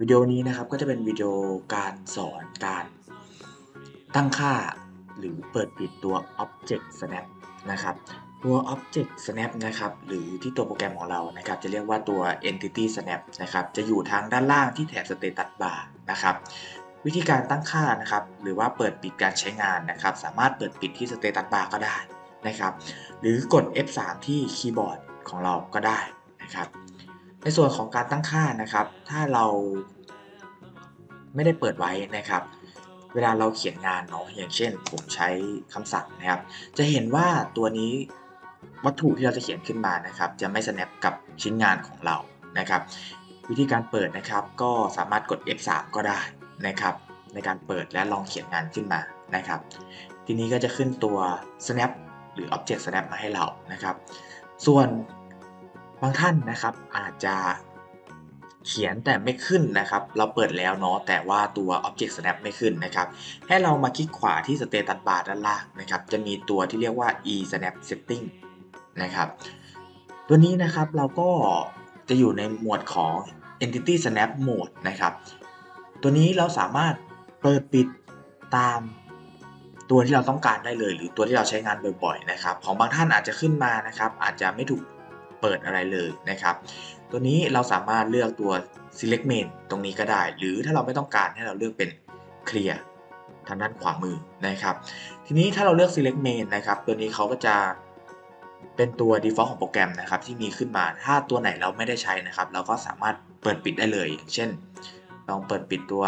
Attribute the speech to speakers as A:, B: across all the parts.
A: วิดีโอนี้นะครับก็จะเป็นวิดีโอการสอนการตั้งค่าหรือเปิดปิดตัว Object Snap นะครับ ตัว Object Snap นะครับหรือที่ตัวโปรแกรมของเรานะครับ จะเรียกว่าตัว Entity Snap นะครับ จะอยู่ทางด้านล่างที่แถบ Status Bar นะครับ วิธีการตั้งค่านะครับ หรือว่าเปิดปิดการใช้งานนะครับ สามารถเปิดปิดที่ Status Bar ก็ได้นะครับ หรือกด F3 ที่คีย์บอร์ดของเราก็ได้นะครับ ในส่วนของการตั้งค่านะครับ ถ้าเราไม่ได้เปิดไว้นะครับ เวลาเราเขียนงานเนาะอย่างเช่น ผมใช้คำสั่งนะครับ จะเห็นว่าตัวนี้วัตถุที่เราจะเขียนขึ้นมานะครับ จะไม่ snap กับชิ้นงานของเรานะครับ วิธีการเปิดนะครับ ก็สามารถกด F3 ก็ได้นะครับ ในการเปิดและลองเขียนงานขึ้นมานะครับ ทีนี้ก็จะขึ้นตัว snap หรือ object snap มาให้เรานะครับ ส่วน บางท่านนะครับอาจจะเขียนแต่ไม่ขึ้นนะครับ เราเปิดแล้วเนาะแต่ว่าตัว object snap ไม่ขึ้นนะครับ ให้เรามาคลิกขวาที่ status bar ด้านล่างนะครับ จะมีตัวที่เรียกว่า e snap setting นะครับ ตัวนี้นะครับเราก็จะอยู่ในหมวดของ entity snap mode นะครับ ตัวนี้เราสามารถเปิดปิดตามตัวที่เราต้องการได้เลย หรือตัวที่เราใช้งานบ่อยๆนะครับ ของบางท่านอาจจะขึ้นมานะครับ อาจจะไม่ถูก เปิดอะไรเลยนะครับ ตัวนี้เราสามารถเลือกตัว select main ตรงนี้ก็ได้ หรือถ้าเราไม่ต้องการให้เราเลือกเป็น clear ทางด้านขวามือนะครับ ทีนี้ถ้าเราเลือก select main นะครับ ตัวนี้เขาก็จะเป็นตัว default ของโปรแกรมนะครับที่มีขึ้นมา ถ้าตัวไหนเราไม่ได้ใช้นะครับ เราก็สามารถเปิดปิดได้เลยอย่างเช่น ลองเปิดปิดตัว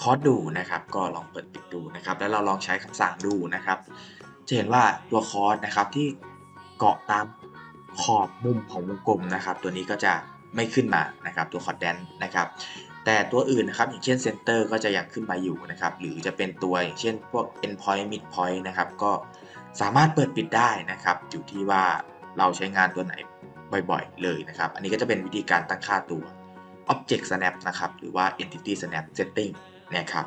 A: คอร์สดูนะครับ ก็ลองเปิดปิดดูนะครับ แล้วเราลองใช้คำสั่งดูนะครับ จะเห็นว่าตัวคอร์สนะครับที่เกาะตาม ขอบมุมของวงกลมนะครับ ตัวนี้ก็จะไม่ขึ้นมานะครับ ตัวคอร์ดแดนนะครับ แต่ตัวอื่นนะครับ อย่างเช่นเซนเตอร์ก็จะยังขึ้นมาอยู่นะครับ หรือจะเป็นตัวอย่างเช่นพวก endpoint midpoint นะครับ ก็สามารถเปิดปิดได้นะครับ อยู่ที่ว่าเราใช้งานตัวไหนบ่อยๆ เลยนะครับ อันนี้ก็จะเป็นวิธีการตั้งค่าตัว Object Snap นะครับ หรือว่า Entity Snap Setting นะครับ